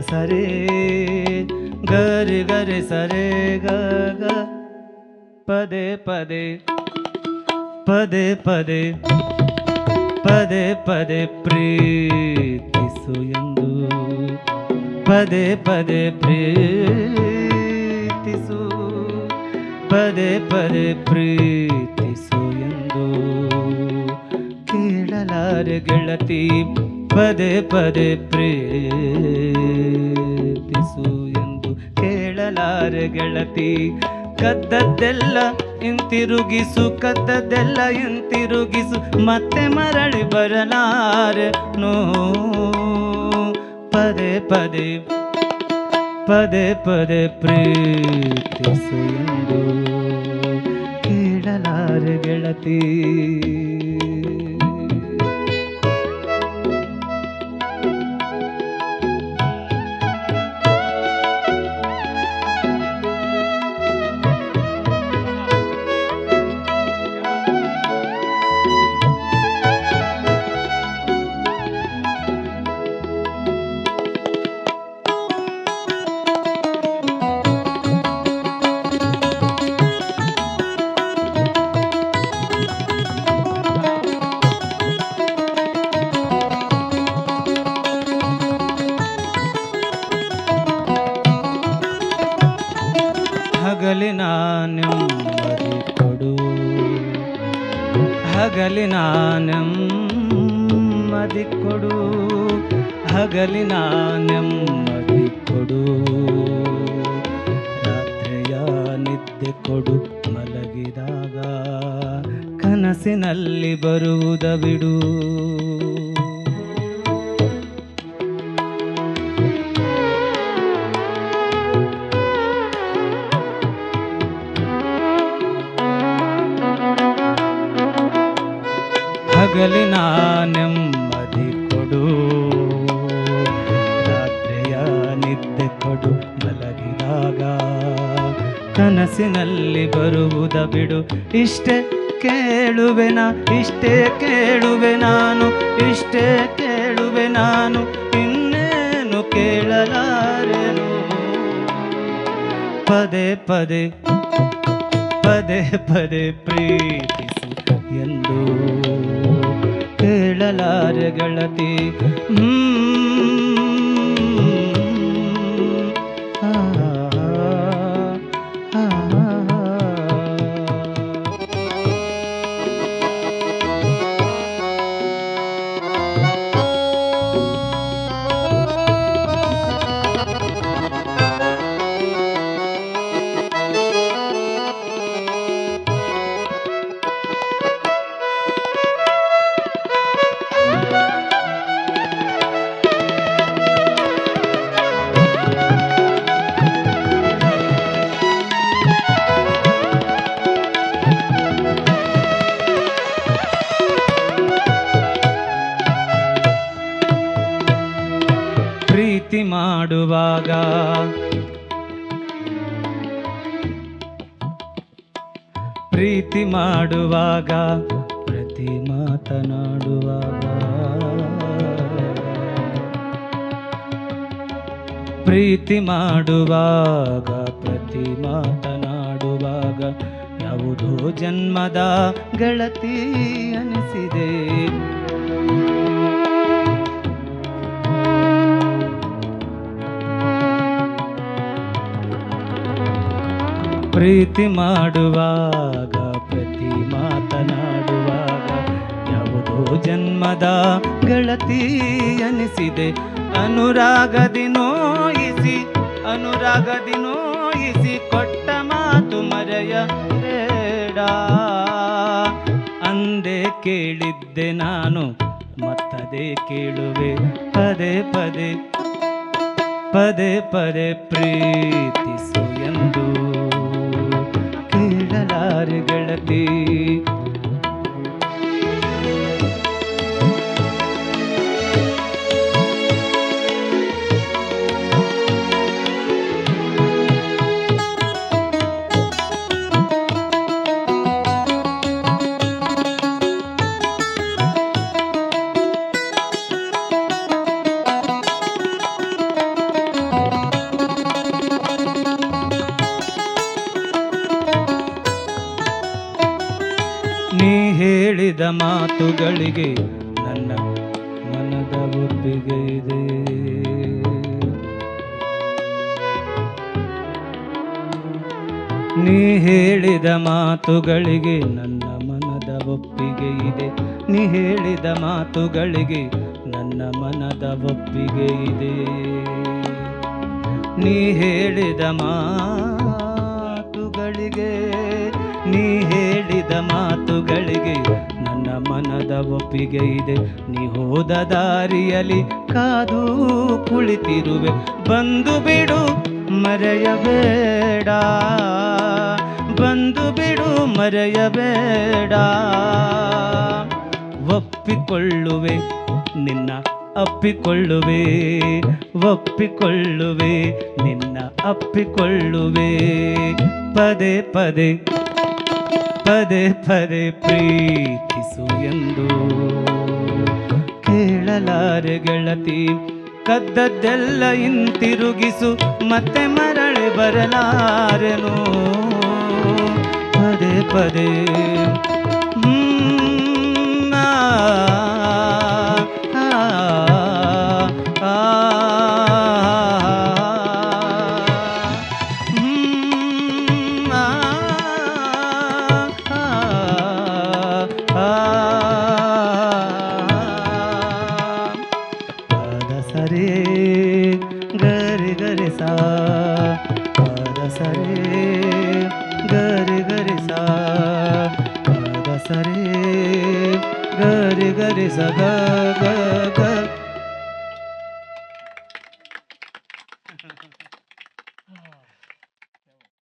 ಸರೆ ಗರಿ ಗರಿ ಸರೆ ಗ ಪದೇ ಪದೇ ಪದೇ ಪದೇ ಪದೇ ಪದೇ ಪ್ರೀತಿಸು ಎಂದು. ಪದೇ ಪದೇ ಪ್ರೀತಿಸು. ಪದೇ ಪದೇ ಪ್ರೀತಿಸು ಎಂದು. ಕೇಳಲಾರೆ ಗೆಳತಿ, ಪದೇ ಪದೇ ಪ್ರೀತಿಸು ಎಂದು ಕೇಳಲಾರೆ ಗೆಳತಿ. ಕದ್ದದ್ದೆಲ್ಲ ಹಿಂತಿರುಗಿಸು ಕದ್ದದ್ದೆಲ್ಲ ಹಿಂತಿರುಗಿಸು, ಮತ್ತೆ ಮರಳಿ ಬರಲಾರೆ ನೋ. ಪದೇ ಪದೇ ಪದೇ ಪದೇ ಪ್ರೀತಿಸು ಎಂದು ಕೇಳಲಾರೆ ಗೆಳತಿ. ಹಗಲಿನ ನೆಮ್ಮದಿ ಕೊಡು. ಹಗಲಿನ ನೆಮ್ಮದಿ ಕೊಡು. ರಾತ್ರಿಯ ನಿದ್ದೆ ಕೊಡು ಮಲಗಿದಾಗ ಕನಸಿನಲ್ಲಿ ಬರುವುದ ಬಿಡು. ಹಗಲಿನ ನೆಮ್ಮದಿ ಕೊಡು. ರಾತ್ರಿಯ ನಿದ್ದೆ ಕೊಡು, ಮಲಗಿದಾಗ ಕನಸಿನಲ್ಲಿ ಬರುವುದ ಬಿಡು. ಇಷ್ಟೇ ನಾ, ಇಷ್ಟೇ ಕೇಳುವೆ ನಾನು, ಇಷ್ಟೇ ಕೇಳುವೆ ನಾನು, ಇನ್ನೇನು ಕೇಳಲಾರೆನು? ಪದೇ ಪದೇ ಪದೇ ಪದೇ ಪ್ರೀತಿಸು ಎಂದು. ಕೇಳಲಾರೆ ಗೆಳತಿ ಹ್ಮ್. ಮಾಡುವಾಗ ಪ್ರೀತಿ ಮಾಡುವಾಗ ಪ್ರತಿ ಮಾತನಾಡುವಾಗ. ಪ್ರೀತಿ ಮಾಡುವಾಗ ಪ್ರತಿ ಮಾತನಾಡುವಾಗ ಯಾವುದೋ ಜನ್ಮದ ಗೆಳತಿ ಅನಿಸಿದೆ. ಪ್ರೀತಿ ಮಾಡುವಾಗ, ಪ್ರತಿ ಮಾತನಾಡುವಾಗ ಯಾವುದೋ ಜನ್ಮದ ಗೆಳತಿ ಅನಿಸಿದೆ. ಅನುರಾಗದಿ ನೋಯಿಸಿ ಅನುರಾಗದಿ ನೋಯಿಸಿ ಕೊಟ್ಟ ಮಾತು ಮರೆಯ ಬೇಡ ಅಂದೆ ಕೇಳಿದ್ದೆ ನಾನು, ಮತ್ತದೇ ಕೇಳುವೆ. ಪದೇ ಪದೇ ಪದೇ ಪದೇ ಪ್ರೀತಿಸು ಎಂದು. ಕೇಳಲಾರೆ ಮಾತುಗಳಿಗೆ ನನ್ನ ಮನದ ಒಪ್ಪಿಗೆ ಇದೆ. ನೀ ಹೇಳಿದ ಮಾತುಗಳಿಗೆ ನನ್ನ ಮನದ ಒಪ್ಪಿಗೆ ಇದೆ. ನೀ ಹೇಳಿದ ಮಾತುಗಳಿಗೆ ನನ್ನ ಮನದ ಒಪ್ಪಿಗೆ ಇದೆ. ನೀ ಹೇಳಿದ ಮಾತುಗಳಿಗೆ ನೀ ಹೇಳಿದ ಮಾತುಗಳಿಗೆ ನನ್ನ ಮನದ ಒಪ್ಪಿಗೆ ಇದೆ. ನೀ ಹೋದ ದಾರಿಯಲ್ಲಿ ಕಾದು ಕುಳಿತಿರುವೆ. ಬಂದು ಬಿಡು, ಮರೆಯಬೇಡ. ಬಂದು ಬಿಡು, ಮರೆಯಬೇಡ. ಒಪ್ಪಿಕೊಳ್ಳುವೆ, ನಿನ್ನ ಅಪ್ಪಿಕೊಳ್ಳುವೆ. ಒಪ್ಪಿಕೊಳ್ಳುವೆ, ನಿನ್ನ ಅಪ್ಪಿಕೊಳ್ಳುವೆ. ಪದೇ ಪದೇ ಪದೇ ಪದೇ ಪ್ರೀತಿಸು ಎಂದು ಕೇಳಲಾರೆ ಗೆಳತಿ ಕದ್ದದ್ದೆಲ್ಲ ಹಿಂತಿರುಗಿಸು ಮತ್ತೆ ಮರಳಿ ಬರಲಾರೆನು? ಪದೇ ಪದೇ ಪದ ಸರಿ ಗರಿ ಗರಿ ಸ ಗ ಗ